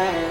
Bye.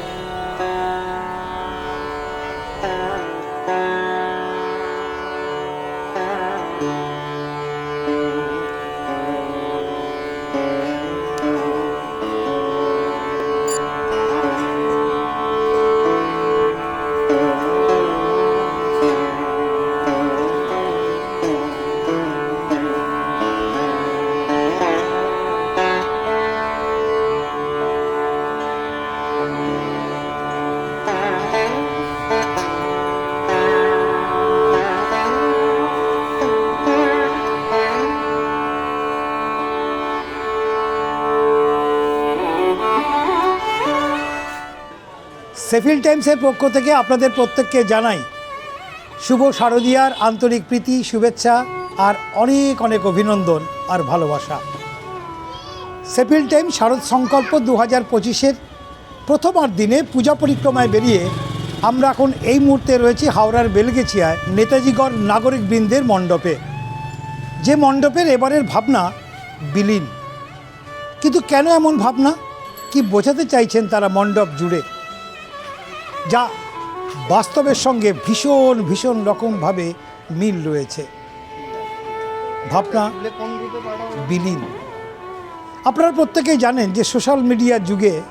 সেফিল টাইমসের পক্ষ থেকে আপনাদের প্রত্যেককে জানাই শুভ শারদীয়ার আন্তরিক প্রীতি, শুভেচ্ছা আর অনেক অনেক অভিনন্দন আর ভালোবাসা। সেফিল টাইম শারদ সংকল্প দু হাজার পঁচিশের প্রথমার দিনে পূজা পরিক্রমায় বেরিয়ে আমরা এখন এই মুহূর্তে রয়েছি হাওড়ার বেলগেছিয়ায় নেতাজিগড় নাগরিক বৃন্দের মণ্ডপে। যে মণ্ডপের এবারের ভাবনা বিলীন। কিন্তু কেন এমন ভাবনা? কি বোঝাতে চাইছেন তারা মণ্ডপ জুড়ে? যা বাস্তবের সঙ্গে ভীষণ ভীষণ রকমভাবে মিল রয়েছে। ভাবনা বিলীন। আপনারা প্রত্যেকেই জানেন যে সোশ্যাল মিডিয়ার যুগে,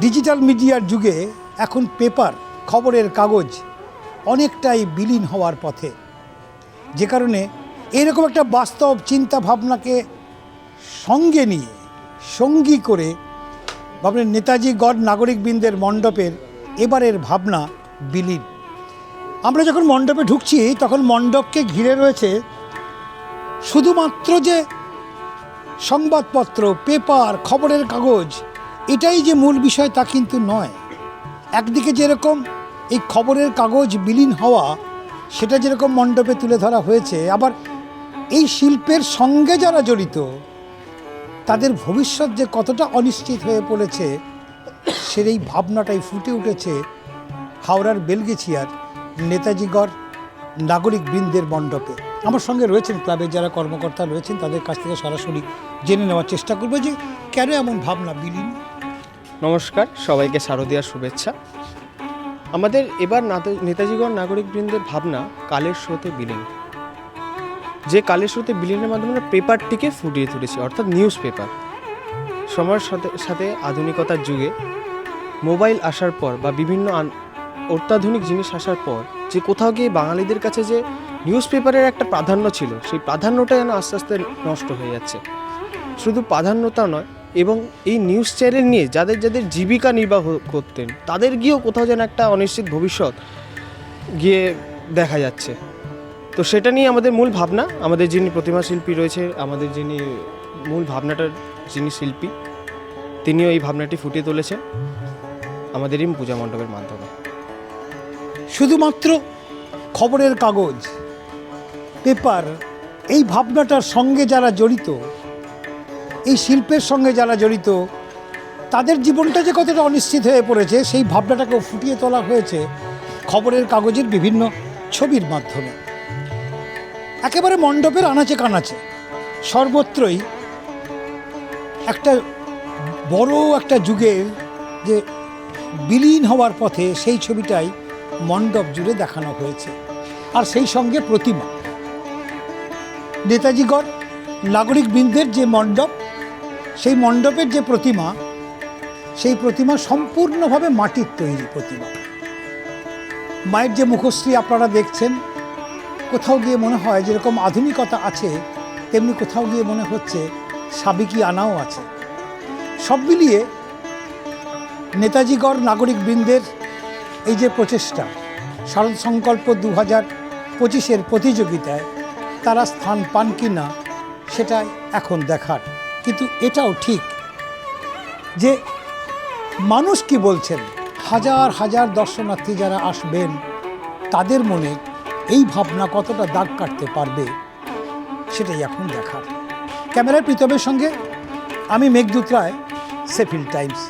ডিজিটাল মিডিয়ার যুগে এখন পেপার, খবরের কাগজ অনেকটাই বিলীন হওয়ার পথে। যে কারণে এরকম একটা বাস্তব চিন্তা ভাবনাকে সঙ্গে নিয়ে, সঙ্গী করে ভাবলেন নেতাজি গড় নাগরিকবৃন্দের মণ্ডপের এবারের ভাবনা বিলীন। আমরা যখন মণ্ডপে ঢুকছি, তখন মণ্ডপকে ঘিরে রয়েছে শুধুমাত্র যে সংবাদপত্র, পেপার, খবরের কাগজ, এটাই যে মূল বিষয় তা কিন্তু নয়। একদিকে যেরকম এই খবরের কাগজ বিলীন হওয়া, সেটা যেরকম মণ্ডপে তুলে ধরা হয়েছে, আবার এই শিল্পের সঙ্গে যারা জড়িত, তাদের ভবিষ্যৎ যে কতটা অনিশ্চিত হয়ে পড়েছে সে এই ভাবনাটাই ফুটে উঠেছে হাওড়ার বেলগেছিয়ার নেতাজিগড় নাগরিক বৃন্দের মণ্ডপে। আমার সঙ্গে রয়েছেন ক্লাবের যারা কর্মকর্তা রয়েছেন, তাদের কাছ থেকে সরাসরি জেনে নেওয়ার চেষ্টা করব যে কেন এমন ভাবনা বিলীন। নমস্কার, সবাইকে শারদীয়ার শুভেচ্ছা। আমাদের এবার নাতে- নেতাজিগড় নাগরিকবৃন্দের ভাবনা কালের স্রোতে বিলীন। যে কালের স্রোতে বিলীনের মাধ্যমে আমরা পেপারটিকে ফুটিয়ে তুলেছি, অর্থাৎ নিউজ পেপার সময়ের সাথে সাথে আধুনিকতার যুগে মোবাইল আসার পর বা বিভিন্ন অত্যাধুনিক জিনিস আসার পর যে কোথাও গিয়ে বাঙালিদের কাছে যে নিউজ পেপারের একটা প্রাধান্য ছিল, সেই প্রাধান্যটা যেন আস্তে আস্তে নষ্ট হয়ে যাচ্ছে। শুধু প্রাধান্যতা নয়, এবং এই নিউজ চ্যানেল নিয়ে যাদের যাদের জীবিকা নির্বাহ করতেন, তাদের গিয়েও কোথাও যেন একটা অনিশ্চিত ভবিষ্যৎ গিয়ে দেখা যাচ্ছে। তো সেটা নিয়ে আমাদের মূল ভাবনা, আমাদের যিনি প্রতিমা শিল্পী রয়েছে, আমাদের যিনি মূল ভাবনাটার যিনি শিল্পী, তিনিও এই ভাবনাটি ফুটিয়ে তুলেছেন। আমাদের এই পূজা মণ্ডপের মাধ্যমে। শুধুমাত্র খবরের কাগজ, পেপার, এই ভাবনাটার সঙ্গে যারা জড়িত, এই শিল্পের সঙ্গে যারা জড়িত, তাদের জীবনটা যে কতটা অনিশ্চিত হয়ে পড়েছে, সেই ভাবনাটাকেও ফুটিয়ে তোলা হয়েছে খবরের কাগজের বিভিন্ন ছবির মাধ্যমে। একেবারে মণ্ডপের আনাচে কানাচে, সর্বত্রই একটা বড় একটা যুগের যে বিলীন হওয়ার পথে সেই ছবিটাই মণ্ডপ জুড়ে দেখানো হয়েছে। আর সেই সঙ্গে প্রতিমা। নেতাজিগড় নাগরিক বৃন্দের যে মণ্ডপ, সেই মণ্ডপের যে প্রতিমা, সেই প্রতিমা সম্পূর্ণভাবে মাটির তৈরি প্রতিমা। মায়ের যে মুখশ্রী আপনারা দেখছেন, কোথাও গিয়ে মনে হয় যেরকম আধুনিকতা আছে, তেমনি কোথাও গিয়ে মনে হচ্ছে সাবিকি আনাও আছে। সব মিলিয়ে নেতাজিগড় নাগরিক বৃন্দের এই যে প্রচেষ্টা শারদ সংকল্প দু হাজার পঁচিশের প্রতিযোগিতায় তারা স্থান পান কি না, সেটা এখন দেখার। কিন্তু এটাও ঠিক যে মানুষ কি বলছেন, হাজার হাজার দর্শনার্থী যারা আসবেন, তাদের মনে এই ভাবনা কতটা দাগ কাটতে পারবে, সেটাই এখন দেখার। ক্যামেরার প্রীতমের সঙ্গে আমি মেঘদূত রায়, সেফিল টাইমস।